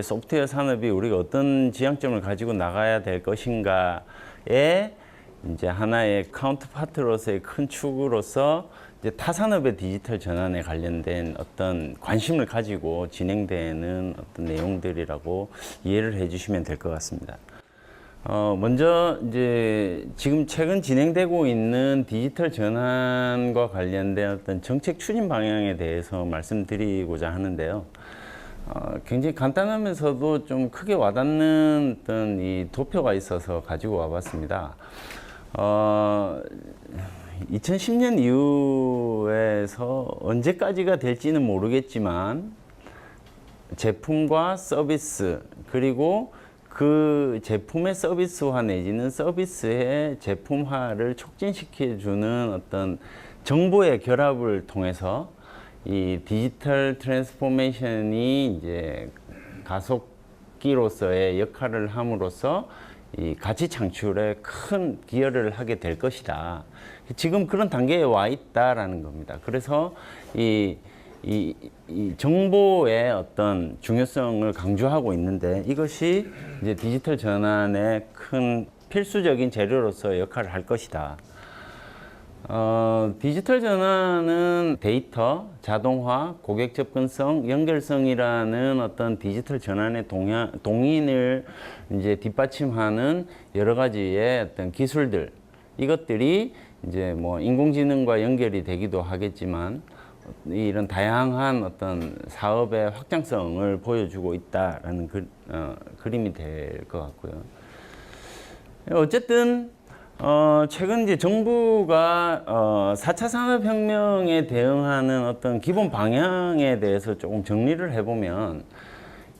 이제 소프트웨어 산업이 우리가 어떤 지향점을 가지고 나가야 될 것인가에 이제 하나의 카운트파트로서의 큰 축으로서 이제 타 산업의 디지털 전환에 관련된 어떤 관심을 가지고 진행되는 어떤 내용들이라고 이해를 해주시면 될 것 같습니다. 어, 먼저 이제 지금 최근 진행되고 있는 디지털 전환과 관련된 어떤 정책 추진 방향에 대해서 말씀드리고자 하는데요. 어, 굉장히 간단하면서도 좀 크게 와닿는 어떤 이 도표가 있어서 가지고 와봤습니다. 어, 2010년 이후에서 언제까지가 될지는 모르겠지만 제품과 서비스 그리고 그 제품의 서비스화 내지는 서비스의 제품화를 촉진시켜주는 어떤 정보의 결합을 통해서 이 디지털 트랜스포메이션이 이제 가속기로서의 역할을 함으로써 이 가치 창출에 큰 기여를 하게 될 것이다. 지금 그런 단계에 와 있다라는 겁니다. 그래서 이, 이, 이 정보의 어떤 중요성을 강조하고 있는데 이것이 이제 디지털 전환의 큰 필수적인 재료로서 역할을 할 것이다. 어, 디지털 전환은 데이터, 자동화, 고객 접근성, 연결성이라는 어떤 디지털 전환의 동향, 동인을 이제 뒷받침하는 여러 가지의 어떤 기술들, 이것들이 이제 뭐 인공지능과 연결이 되기도 하겠지만 이런 다양한 어떤 사업의 확장성을 보여주고 있다라는 그, 어, 그림이 될 것 같고요. 어쨌든 어, 최근 이제 정부가 어, 4차 산업혁명에 대응하는 어떤 기본 방향에 대해서 조금 정리를 해보면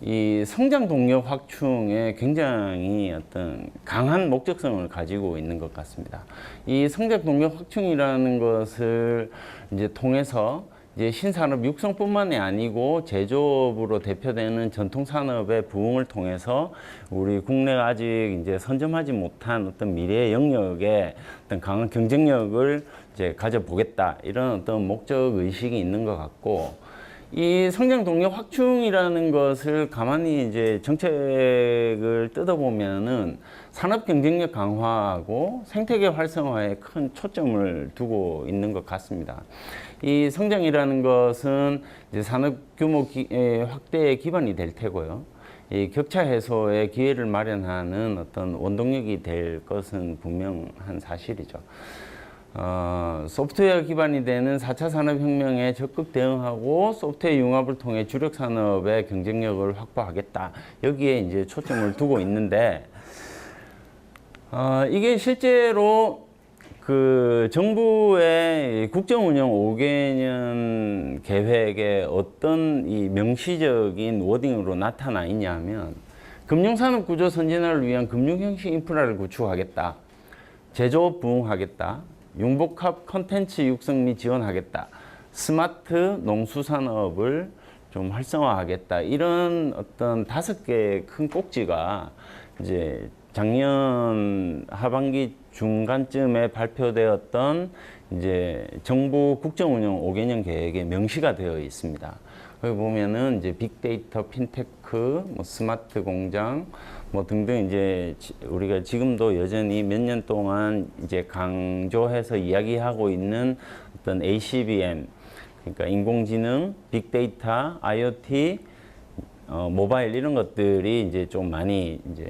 이 성장 동력 확충에 굉장히 어떤 강한 목적성을 가지고 있는 것 같습니다. 이 성장 동력 확충이라는 것을 이제 통해서 이제 신산업 육성뿐만이 아니고 제조업으로 대표되는 전통 산업의 부흥을 통해서 우리 국내가 아직 이제 선점하지 못한 어떤 미래의 영역에 어떤 강한 경쟁력을 이제 가져보겠다 이런 어떤 목적 의식이 있는 것 같고 이 성장 동력 확충이라는 것을 가만히 이제 정책을 뜯어보면은 산업 경쟁력 강화하고 생태계 활성화에 큰 초점을 두고 있는 것 같습니다. 이 성장이라는 것은 산업 규모 기, 에, 확대의 기반이 될 테고요. 이 격차 해소의 기회를 마련하는 어떤 원동력이 될 것은 분명한 사실이죠. 어, 소프트웨어 기반이 되는 4차 산업혁명에 적극 대응하고 소프트웨어 융합을 통해 주력 산업의 경쟁력을 확보하겠다. 여기에 이제 초점을 두고 있는데, 어, 이게 실제로 그 정부의 국정운영 5개년 계획에 어떤 이 명시적인 워딩으로 나타나 있냐면, 금융산업 구조 선진화를 위한 금융형식 인프라를 구축하겠다. 제조업 부흥하겠다. 융복합 컨텐츠 육성 및 지원하겠다. 스마트 농수산업을 좀 활성화하겠다. 이런 어떤 다섯 개의 큰 꼭지가 이제 작년 하반기 중간쯤에 발표되었던 이제 정부 국정운영 5개년 계획에 명시가 되어 있습니다. 거기 보면은 이제 빅데이터, 핀테크, 뭐 스마트 공장, 뭐 등등 이제 지- 우리가 지금도 여전히 몇 년 동안 이제 강조해서 이야기하고 있는 어떤 ACBM, 그러니까 인공지능, 빅데이터, IoT, 어, 모바일 이런 것들이 이제 좀 많이 이제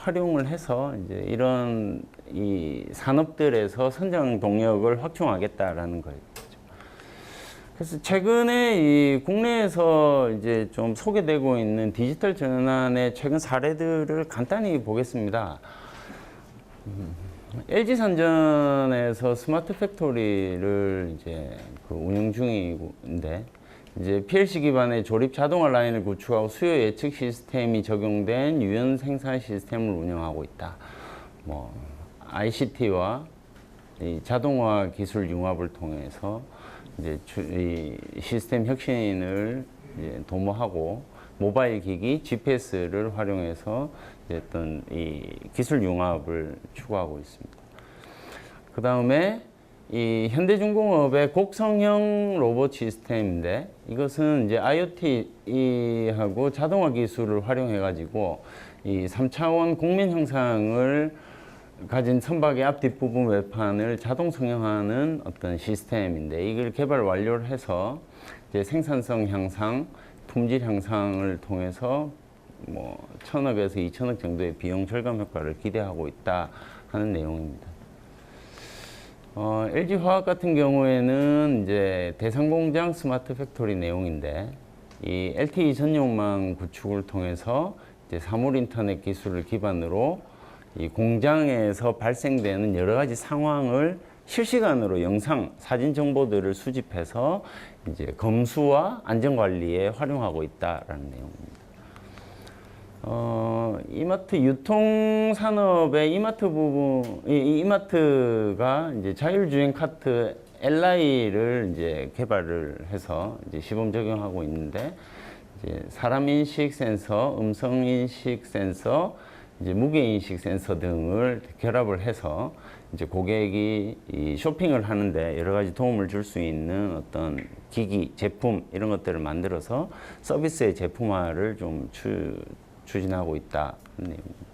활용을 해서 이제 이런 이 산업들에서 선정 동력을 확충하겠다라는 거예요. 그래서 최근에 이 국내에서 이제 좀 소개되고 있는 디지털 전환의 최근 사례들을 간단히 보겠습니다. LG 산전에서 스마트 팩토리를 이제 그 운영 중인데 이제 PLC 기반의 조립 자동화 라인을 구축하고 수요 예측 시스템이 적용된 유연 생산 시스템을 운영하고 있다. 뭐 ICT와 이 자동화 기술 융합을 통해서 이제 시스템 혁신을 이제 도모하고 모바일 기기 GPS를 활용해서 어떤 이 기술 융합을 추구하고 있습니다. 그 다음에 이 현대중공업의 곡성형 로봇 시스템인데 이것은 이제 IoT하고 자동화 기술을 활용해 가지고 이 3차원 곡면 형상을 가진 선박의 앞 뒷 부분 외판을 자동 성형하는 어떤 시스템인데 이걸 개발 완료를 해서 이제 생산성 향상, 품질 향상을 통해서 뭐 천억에서 이천억 정도의 비용 절감 효과를 기대하고 있다 하는 내용입니다. 어, LG 화학 같은 경우에는 이제 대상공장 스마트 팩토리 내용인데 이 LTE 전용망 구축을 통해서 이제 사물 인터넷 기술을 기반으로 이 공장에서 발생되는 여러 가지 상황을 실시간으로 영상, 사진 정보들을 수집해서 이제 검수와 안전 관리에 활용하고 있다라는 내용입니다. 어, 이마트 유통 산업의 이마트 부분, 이, 이 이마트가 이제 자율주행 카트 LI를 이제 개발을 해서 이제 시범 적용하고 있는데 이제 사람 인식 센서, 음성 인식 센서, 이제 무게 인식 센서 등을 결합을 해서 이제 고객이 이 쇼핑을 하는데 여러 가지 도움을 줄 수 있는 어떤 기기, 제품 이런 것들을 만들어서 서비스의 제품화를 좀 추, 추진하고 있다 내용입니다.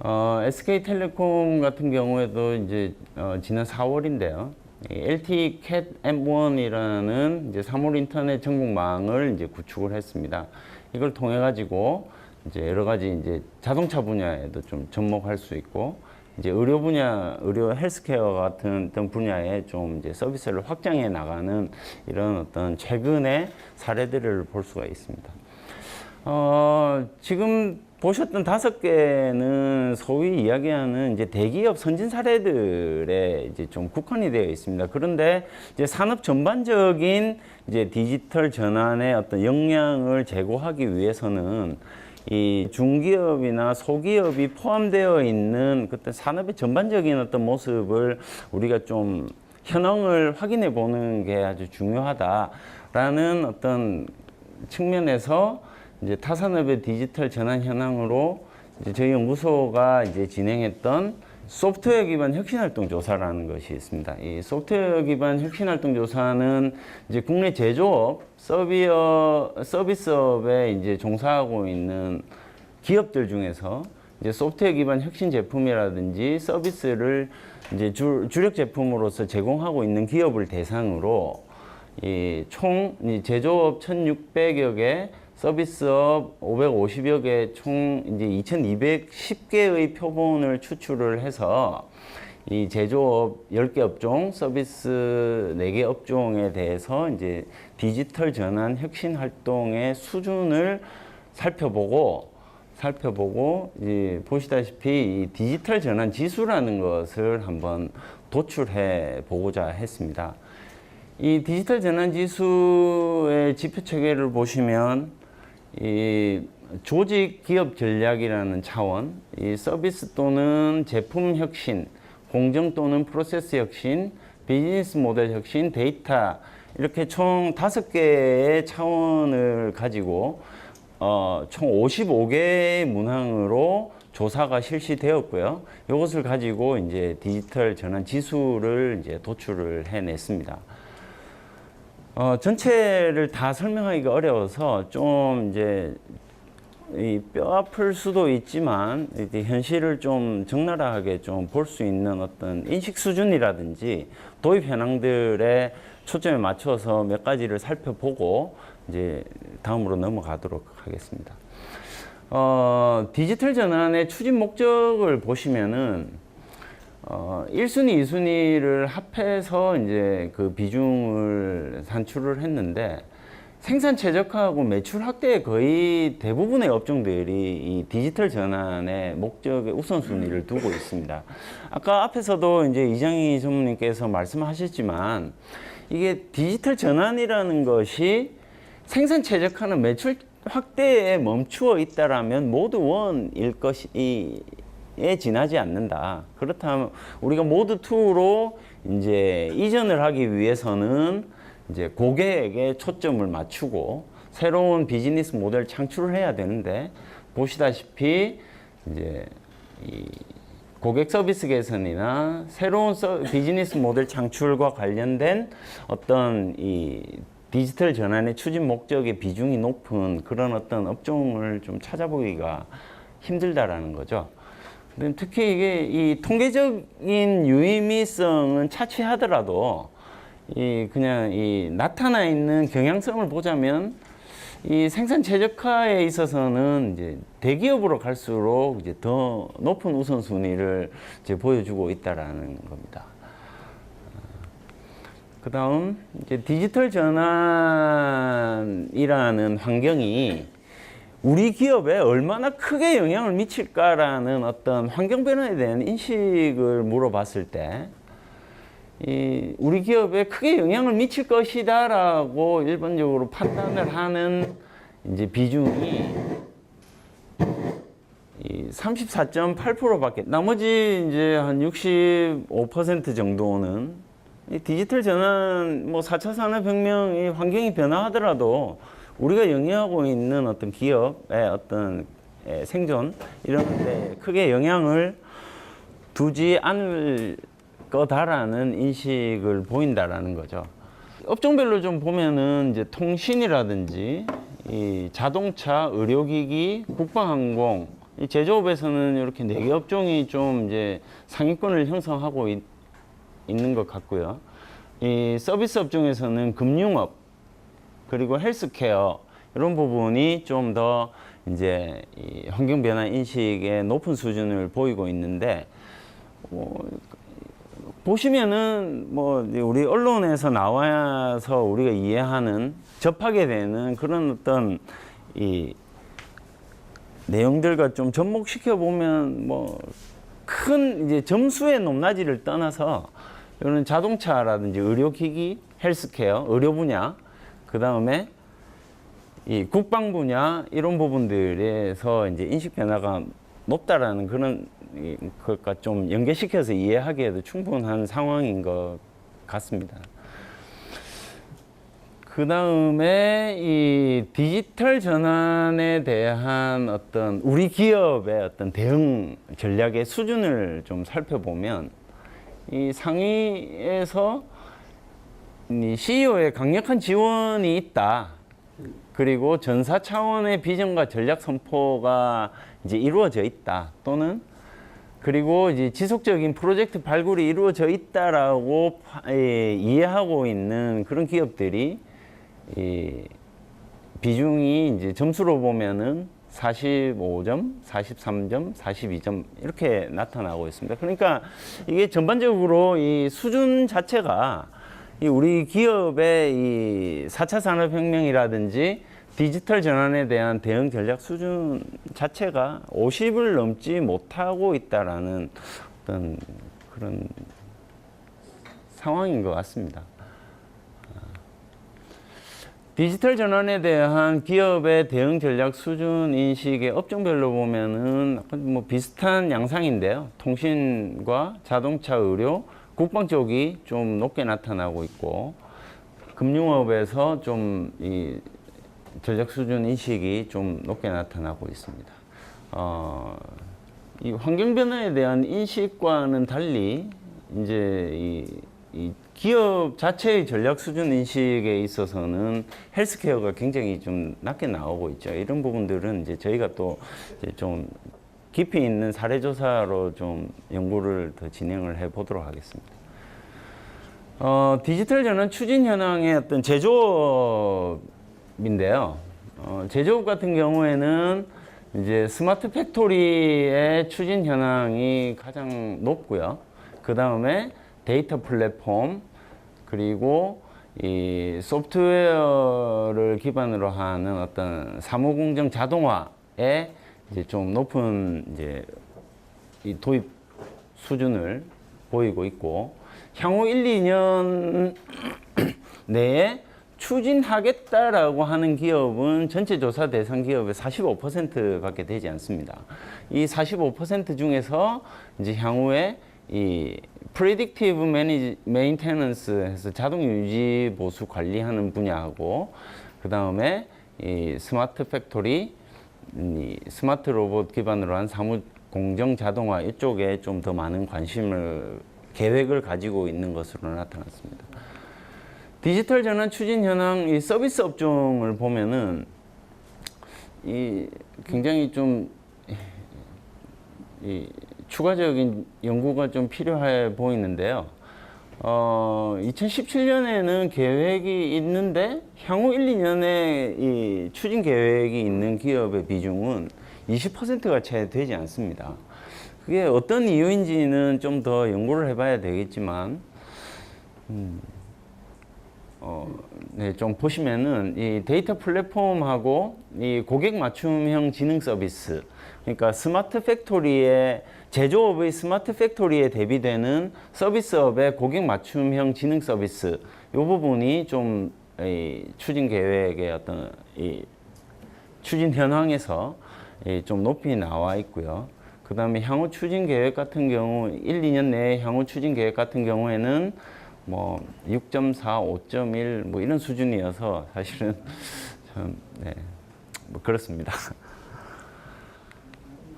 어, SK텔레콤 같은 경우에도 이제 어, 지난 4월인데요. LTE CAT M1이라는 이제 사물 인터넷 전국망을 이제 구축을 했습니다. 이걸 통해 가지고 이제 여러 가지 이제 자동차 분야에도 좀 접목할 수 있고 이제 의료 분야, 의료 헬스케어 같은 어떤 분야에 좀 이제 서비스를 확장해 나가는 이런 어떤 최근의 사례들을 볼 수가 있습니다. 어, 지금 보셨던 다섯 개는 소위 이야기하는 이제 대기업 선진 사례들에 이제 좀 국한이 되어 있습니다. 그런데 이제 산업 전반적인 이제 디지털 전환의 어떤 역량을 제고하기 위해서는 이 중기업이나 소기업이 포함되어 있는 그때 산업의 전반적인 어떤 모습을 우리가 좀 현황을 확인해 보는 게 아주 중요하다라는 어떤 측면에서 이제 타산업의 디지털 전환 현황으로 이제 저희 연구소가 이제 진행했던 소프트웨어 기반 혁신 활동 조사라는 것이 있습니다. 이 소프트웨어 기반 혁신 활동 조사는 이제 국내 제조업, 서비어, 서비스업에 이제 종사하고 있는 기업들 중에서 이제 소프트웨어 기반 혁신 제품이라든지 서비스를 이제 주, 주력 제품으로서 제공하고 있는 기업을 대상으로 이총 제조업 1,600여 개, 서비스업 550여 개, 총 이제 2,210개의 표본을 추출을 해서 이 제조업 10개 업종, 서비스 4개 업종에 대해서 이제 디지털 전환 혁신 활동의 수준을 살펴보고 살펴보고 이제 보시다시피 이 디지털 전환 지수라는 것을 한번 도출해 보고자 했습니다. 이 디지털 전환 지수의 지표 체계를 보시면 이 조직 기업 전략이라는 차원, 이 서비스 또는 제품 혁신, 공정 또는 프로세스 혁신, 비즈니스 모델 혁신, 데이터 이렇게 총 다섯 개의 차원을 가지고 어, 총 55개의 문항으로 조사가 실시되었고요. 이것을 가지고 이제 디지털 전환 지수를 이제 도출을 해냈습니다. 어, 전체를 다 설명하기가 어려워서 좀 이제 이뼈 아플 수도 있지만 현실을 좀 적나라하게 좀 볼 수 있는 어떤 인식 수준이라든지 도입 현황들에 초점에 맞춰서 몇 가지를 살펴보고 이제 다음으로 넘어가도록 하겠습니다. 어, 디지털 전환의 추진 목적을 보시면은 어, 1순위, 2순위를 합해서 이제 그 비중을 산출을 했는데 생산 최적화하고 매출 확대에 거의 대부분의 업종들이 이 디지털 전환의 목적의 우선순위를 두고 있습니다. 아까 앞에서도 이제 이장희 전무님께서 말씀하셨지만 이게 디지털 전환이라는 것이 생산 최적화는 매출 확대에 멈추어 있다라면 모두 원일 것이 에 지나지 않는다. 그렇다면 우리가 모드 2로 이제 이전을 하기 위해서는 이제 고객에게 초점을 맞추고 새로운 비즈니스 모델 창출을 해야 되는데 보시다시피 이제 이 고객 서비스 개선이나 새로운 서, 비즈니스 모델 창출과 관련된 어떤 이 디지털 전환의 추진 목적의 비중이 높은 그런 어떤 업종을 좀 찾아보기가 힘들다라는 거죠. 근데 특히 이게 이 통계적인 유의미성은 차치하더라도 이 그냥 이 나타나 있는 경향성을 보자면 이 생산 최적화에 있어서는 이제 대기업으로 갈수록 이제 더 높은 우선순위를 이제 보여주고 있다라는 겁니다. 그 다음 이제 디지털 전환이라는 환경이 우리 기업에 얼마나 크게 영향을 미칠까라는 어떤 환경 변화에 대한 인식을 물어봤을 때, 이 우리 기업에 크게 영향을 미칠 것이다라고 일반적으로 판단을 하는 이제 비중이 이 34.8%밖에 나머지 이제 한 65% 정도는 이 디지털 전환 뭐 4차 산업혁명이 환경이 변화하더라도 우리가 영위하고 있는 어떤 기업의 어떤 에, 생존 이런 데 크게 영향을 두지 않을 거다라는 인식을 보인다라는 거죠. 업종별로 좀 보면은 이제 통신이라든지 이 자동차, 의료기기, 국방항공, 이 제조업에서는 이렇게 네 개 업종이 좀 이제 상위권을 형성하고 있, 있는 것 같고요. 이 서비스 업종에서는 금융업 그리고 헬스케어 이런 부분이 좀 더 이제 이 환경 변화 인식의 높은 수준을 보이고 있는데 뭐 보시면은 뭐 우리 언론에서 나와서 우리가 이해하는 접하게 되는 그런 어떤 이 내용들과 좀 접목시켜 보면 뭐 큰 이제 점수의 높낮이를 떠나서 이런 자동차라든지 의료기기, 헬스케어, 의료 분야, 그 다음에 이 국방 분야 이런 부분들에서 이제 인식 변화가 높다라는 그런 이- 것과 좀 연계시켜서 이해하기에도 충분한 상황인 것 같습니다. 그 다음에 이 디지털 전환에 대한 어떤 우리 기업의 어떤 대응 전략의 수준을 좀 살펴보면 이 상위에서 이 CEO의 강력한 지원이 있다. 그리고 전사 차원의 비전과 전략 선포가 이제 이루어져 있다. 또는 그리고 이제 지속적인 프로젝트 발굴이 이루어져 있다라고 파- 예, 이해하고 있는 그런 기업들이 이 비중이 이제 점수로 보면은 45점, 43점, 42점 이렇게 나타나고 있습니다. 그러니까 이게 전반적으로 이 수준 자체가 이 우리 기업의 이 4차 산업혁명이라든지 디지털 전환에 대한 대응 전략 수준 자체가 50을 넘지 못하고 있다라는 어떤 그런 상황인 것 같습니다. 디지털 전환에 대한 기업의 대응 전략 수준 인식의 업종별로 보면은 뭐 비슷한 양상인데요. 통신과 자동차, 의료, 국방 쪽이 좀 높게 나타나고 있고 금융업에서 좀 이 전략 수준 인식이 좀 높게 나타나고 있습니다. 어, 이 환경 변화에 대한 인식과는 달리 이제 이, 이 기업 자체의 전략 수준 인식에 있어서는 헬스케어가 굉장히 좀 낮게 나오고 있죠. 이런 부분들은 이제 저희가 또 좀 깊이 있는 사례 조사로 좀 연구를 더 진행을 해 보도록 하겠습니다. 어, 디지털 전환 추진 현황의 어떤 제조업인데요. 어, 제조업 같은 경우에는 이제 스마트 팩토리의 추진 현황이 가장 높고요. 그 다음에 데이터 플랫폼 그리고 이 소프트웨어를 기반으로 하는 어떤 사무공정 자동화에 이제 좀 높은 이제 이 도입 수준을 보이고 있고 향후 1, 2년 내에 추진하겠다라고 하는 기업은 전체 조사 대상 기업의 45%밖에 되지 않습니다. 이 45% 중에서 이제 향후에 이 manage- maintenance 해서 자동 유지 보수 관리하는 분야하고 그 다음에 이 스마트 팩토리 이 스마트 로봇 기반으로 한 사무 공정 자동화 이쪽에 좀 더 많은 관심을 계획을 가지고 있는 것으로 나타났습니다. 디지털 전환 추진 현황 이 서비스 업종을 보면은 이 굉장히 좀 이 추가적인 연구가 좀 필요해 보이는데요. 어, 2017년에는 계획이 있는데 향후 1, 2년에 이 추진 계획이 있는 기업의 비중은 20%가 채 되지 않습니다. 그게 어떤 이유인지는 좀 더 연구를 해봐야 되겠지만, 음, 어, 네, 좀 보시면은 이 데이터 플랫폼하고 이 고객 맞춤형 지능 서비스, 그러니까 스마트 팩토리의 제조업의 스마트 팩토리에 대비되는 서비스업의 고객 맞춤형 지능 서비스, 이 부분이 좀이 추진 계획의 어떤 이 추진 현황에서 이좀 높이 나와 있고요. 그 다음에 향후 추진 계획 같은 경우 1, 2년 내에 향후 추진 계획 같은 경우에는 뭐 6.4, 5.1 뭐 이런 수준이어서 사실은 참 네, 뭐 그렇습니다.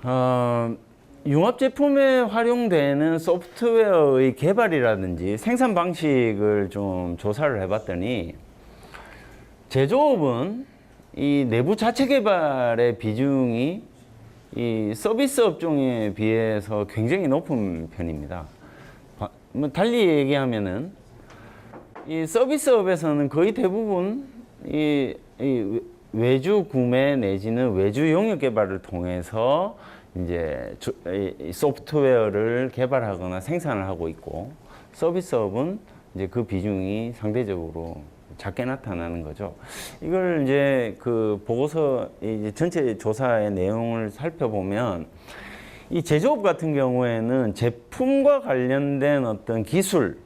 어, 융합 제품에 활용되는 소프트웨어의 개발이라든지 생산 방식을 좀 조사를 해봤더니 제조업은 이 내부 자체 개발의 비중이 이 서비스 업종에 비해서 굉장히 높은 편입니다. 바- 뭐 달리 얘기하면은 이 서비스업에서는 거의 대부분 이, 이 외주 구매 내지는 외주 용역 개발을 통해서 이제 소프트웨어를 개발하거나 생산을 하고 있고 서비스업은 이제 그 비중이 상대적으로 작게 나타나는 거죠. 이걸 이제 그 보고서 이제 전체 조사의 내용을 살펴보면 이 제조업 같은 경우에는 제품과 관련된 어떤 기술,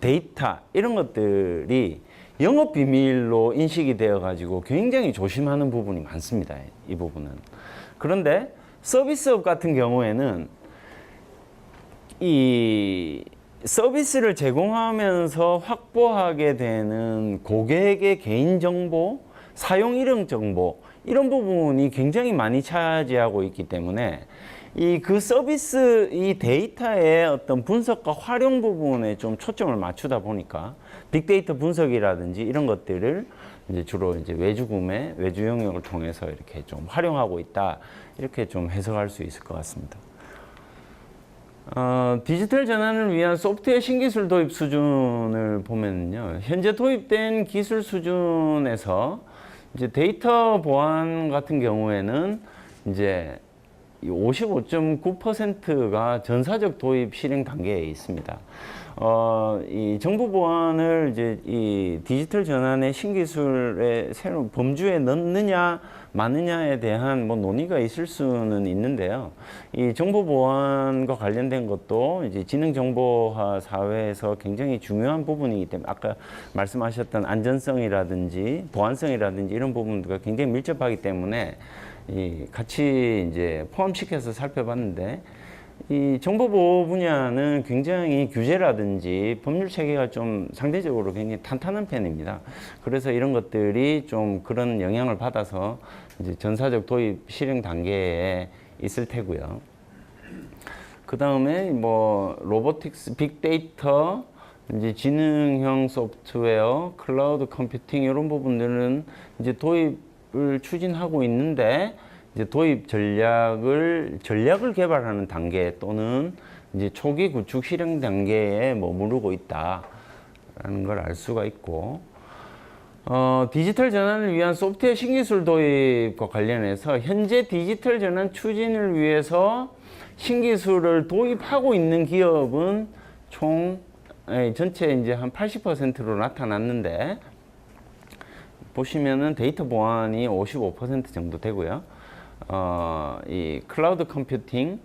데이터 이런 것들이 영업 비밀로 인식이 되어 가지고 굉장히 조심하는 부분이 많습니다. 이 부분은. 그런데 서비스업 같은 경우에는 이 서비스를 제공하면서 확보하게 되는 고객의 개인 정보, 사용 이름 정보 이런 부분이 굉장히 많이 차지하고 있기 때문에 이 그 서비스 이 데이터의 어떤 분석과 활용 부분에 좀 초점을 맞추다 보니까 빅데이터 분석이라든지 이런 것들을 이제 주로 이제 외주 구매, 외주 영역을 통해서 이렇게 좀 활용하고 있다 이렇게 좀 해석할 수 있을 것 같습니다. 어, 디지털 전환을 위한 소프트웨어 신기술 도입 수준을 보면요. 현재 도입된 기술 수준에서 이제 데이터 보안 같은 경우에는 이제 55.9%가 전사적 도입 실행 단계에 있습니다. 어, 이 정보 보안을 이제 이 디지털 전환의 신기술의 새로운 범주에 넣느냐 마느냐에 대한 뭐 논의가 있을 수는 있는데요. 이 정보 보안과 관련된 것도 이제 지능 정보화 사회에서 굉장히 중요한 부분이기 때문에 아까 말씀하셨던 안전성이라든지 보안성이라든지 이런 부분들과 굉장히 밀접하기 때문에 이 같이 이제 포함시켜서 살펴봤는데 이 정보보호 분야는 굉장히 규제라든지 법률 체계가 좀 상대적으로 굉장히 탄탄한 편입니다. 그래서 이런 것들이 좀 그런 영향을 받아서 이제 전사적 도입 실행 단계에 있을 테고요. 그 다음에 뭐 로보틱스, 빅데이터, 이제 지능형 소프트웨어, 클라우드 컴퓨팅 이런 부분들은 이제 도입을 추진하고 있는데 이제 도입 전략을 전략을 개발하는 단계 또는 이제 초기 구축 실행 단계에 머무르고 있다라는 걸 알 수가 있고 어, 디지털 전환을 위한 소프트웨어 신기술 도입과 관련해서 현재 디지털 전환 추진을 위해서 신기술을 도입하고 있는 기업은 총 에, 전체 이제 한 80%로 나타났는데 보시면은 데이터 보안이 55% 정도 되고요. 어, 이 클라우드 컴퓨팅,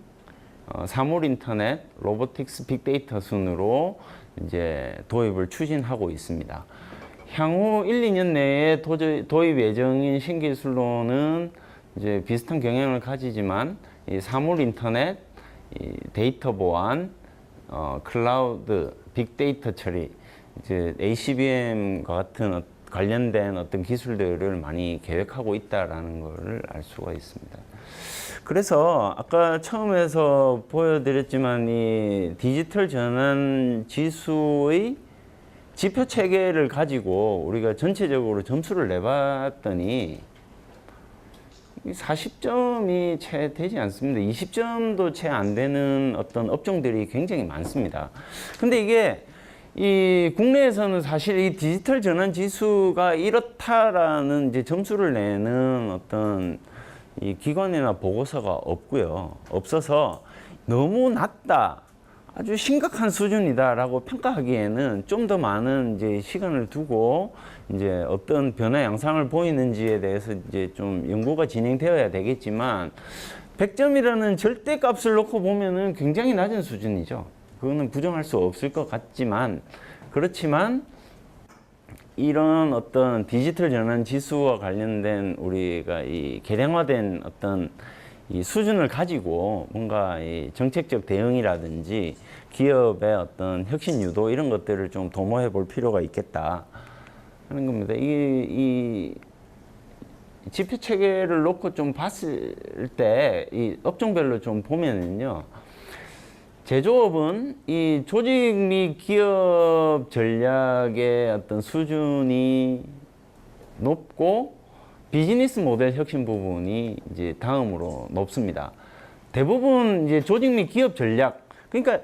어, 사물 인터넷, 로보틱스, 빅데이터 순으로 이제 도입을 추진하고 있습니다. 향후 1, 2년 내에 도입 예정인 신기술로는 이제 비슷한 경향을 가지지만 이 사물 인터넷, 이 데이터 보안, 어, 클라우드, 빅데이터 처리, 이제 ACBM과 같은 어- 관련된 어떤 기술들을 많이 계획하고 있다라는 것을 알 수가 있습니다. 그래서 아까 처음에서 보여드렸지만 이 디지털 전환 지수의 지표 체계를 가지고 우리가 전체적으로 점수를 내봤더니 40점이 채 되지 않습니다. 20점도 채 안 되는 어떤 업종들이 굉장히 많습니다. 근데 이게 이 국내에서는 사실 이 디지털 전환 지수가 이렇다라는 이제 점수를 내는 어떤 이 기관이나 보고서가 없고요. 없어서 너무 낮다. 아주 심각한 수준이다라고 평가하기에는 좀 더 많은 이제 시간을 두고 이제 어떤 변화 양상을 보이는지에 대해서 이제 좀 연구가 진행되어야 되겠지만 100점이라는 절대 값을 놓고 보면은 굉장히 낮은 수준이죠. 그거는 부정할 수 없을 것 같지만 그렇지만 이런 어떤 디지털 전환 지수와 관련된 우리가 이 개량화된 어떤 이 수준을 가지고 뭔가 이 정책적 대응이라든지 기업의 어떤 혁신 유도 이런 것들을 좀 도모해 볼 필요가 있겠다 하는 겁니다. 이, 이 지표 체계를 놓고 좀 봤을 때 이 업종별로 좀 보면은요. 제조업은 이 조직 및 기업 전략의 어떤 수준이 높고 비즈니스 모델 혁신 부분이 이제 다음으로 높습니다. 대부분 이제 조직 및 기업 전략 그러니까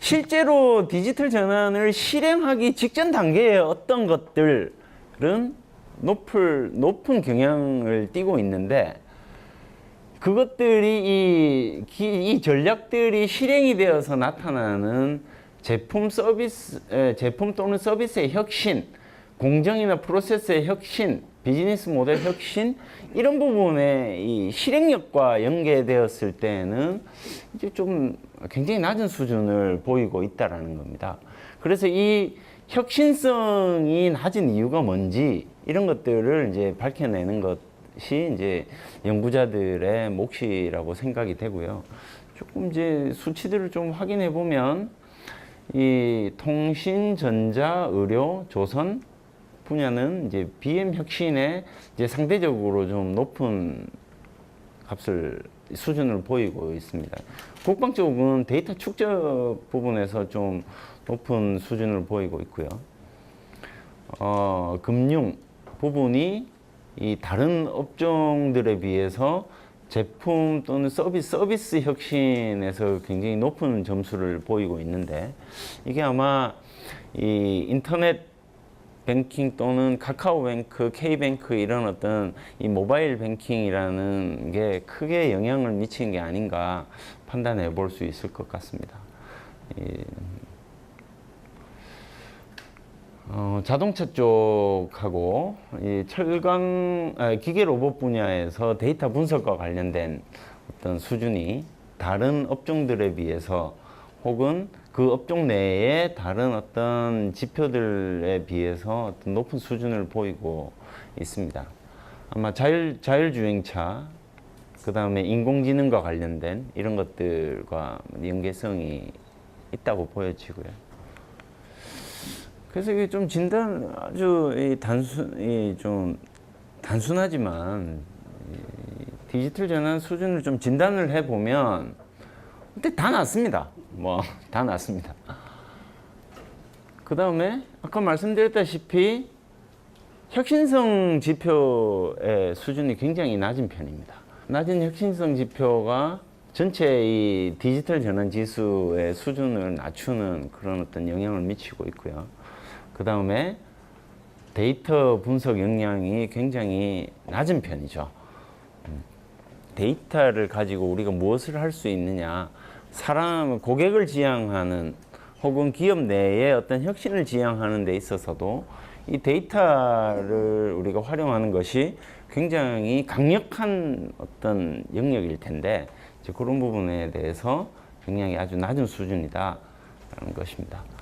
실제로 디지털 전환을 실행하기 직전 단계의 어떤 것들은 높을 높은 경향을 띠고 있는데 그것들이 이, 기- 이 전략들이 실행이 되어서 나타나는 제품 서비스, 에, 제품 또는 서비스의 혁신, 공정이나 프로세스의 혁신, 비즈니스 모델 혁신 이런 부분에 이 실행력과 연계되었을 때는 이제 좀 굉장히 낮은 수준을 보이고 있다라는 겁니다. 그래서 이 혁신성이 낮은 이유가 뭔지 이런 것들을 이제 밝혀내는 것이 이제 연구자들의 몫이라고 생각이 되고요. 조금 이제 수치들을 좀 확인해 보면 이 통신, 전자, 의료, 조선 분야는 이제 BM 혁신에 이제 상대적으로 좀 높은 값을 수준을 보이고 있습니다. 국방 쪽은 데이터 축적 부분에서 좀 높은 수준을 보이고 있고요. 어, 금융 부분이 이 다른 업종들에 비해서 제품 또는 서비스, 서비스 혁신에서 굉장히 높은 점수를 보이고 있는데 이게 아마 이 인터넷 뱅킹 또는 카카오뱅크, K뱅크 이런 어떤 이 모바일 뱅킹이라는 게 크게 영향을 미치는 게 아닌가 판단해 볼 수 있을 것 같습니다. 이, 어, 자동차 쪽하고 이 철강 아, 기계 로봇 분야에서 데이터 분석과 관련된 어떤 수준이 다른 업종들에 비해서 혹은 그 업종 내에 다른 어떤 지표들에 비해서 어떤 높은 수준을 보이고 있습니다. 아마 자율 자율주행차 그 다음에 인공지능과 관련된 이런 것들과 연계성이 있다고 보여지고요. 그래서 이게 좀 진단 아주 이 단순 이 좀 단순하지만 이 디지털 전환 수준을 좀 진단을 해 보면 근데 다 났습니다. 뭐 다 났습니다. 그 다음에 아까 말씀드렸다시피 혁신성 지표의 수준이 굉장히 낮은 편입니다. 낮은 혁신성 지표가 전체 이 디지털 전환 지수의 수준을 낮추는 그런 어떤 영향을 미치고 있고요. 그 다음에 데이터 분석 역량이 굉장히 낮은 편이죠. 음, 데이터를 가지고 우리가 무엇을 할 수 있느냐, 사람, 고객을 지향하는 혹은 기업 내에 어떤 혁신을 지향하는 데 있어서도 이 데이터를 우리가 활용하는 것이 굉장히 강력한 어떤 영역일 텐데 그런 부분에 대해서 역량이 아주 낮은 수준이다라는 것입니다.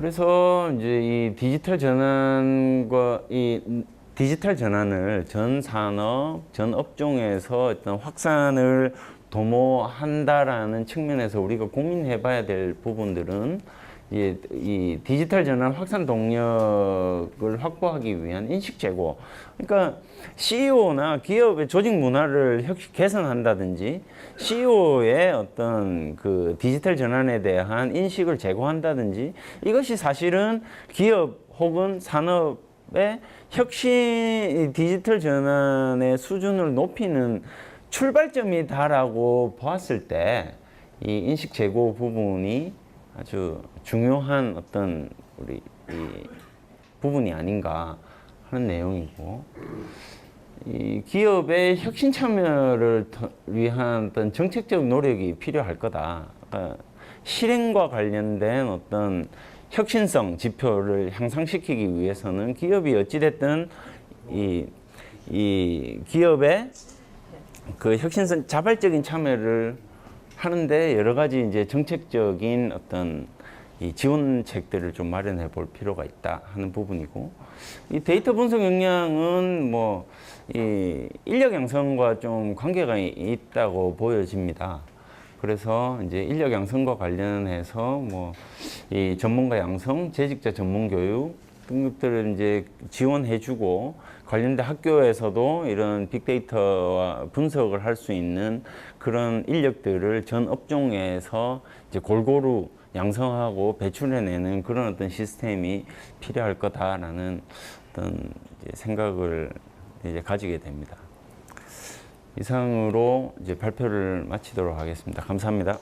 그래서 이제 이 디지털 전환과 이 디지털 전환을 전 산업, 전 업종에서 어떤 확산을 도모한다라는 측면에서 우리가 고민해 봐야 될 부분들은 이, 이 디지털 전환 확산 동력을 확보하기 위한 인식 제고. 그러니까 CEO나 기업의 조직 문화를 혁- 개선한다든지 CEO의 어떤 그 디지털 전환에 대한 인식을 제고한다든지 이것이 사실은 기업 혹은 산업의 혁신 이 디지털 전환의 수준을 높이는 출발점이다라고 보았을 때 이 인식 제고 부분이 아주 중요한 어떤 우리 이 부분이 아닌가 하는 내용이고 이 기업의 혁신 참여를 더- 위한 어떤 정책적 노력이 필요할 거다. 그러니까 실행과 관련된 어떤 혁신성 지표를 향상시키기 위해서는 기업이 어찌됐든 이, 이 기업의 그 혁신성 자발적인 참여를 하는데 여러 가지 이제 정책적인 어떤 이 지원책들을 좀 마련해 볼 필요가 있다 하는 부분이고 이 데이터 분석 역량은 뭐 이 인력 양성과 좀 관계가 이- 있다고 보여집니다. 그래서 이제 인력 양성과 관련해서 뭐 이 전문가 양성, 재직자 전문 교육 등급들을 이제 지원해주고 관련된 학교에서도 이런 빅데이터와 분석을 할 수 있는 그런 인력들을 전 업종에서 이제 골고루 양성하고 배출해내는 그런 어떤 시스템이 필요할 거다라는 어떤 이제 생각을 이제 가지게 됩니다. 이상으로 이제 발표를 마치도록 하겠습니다. 감사합니다.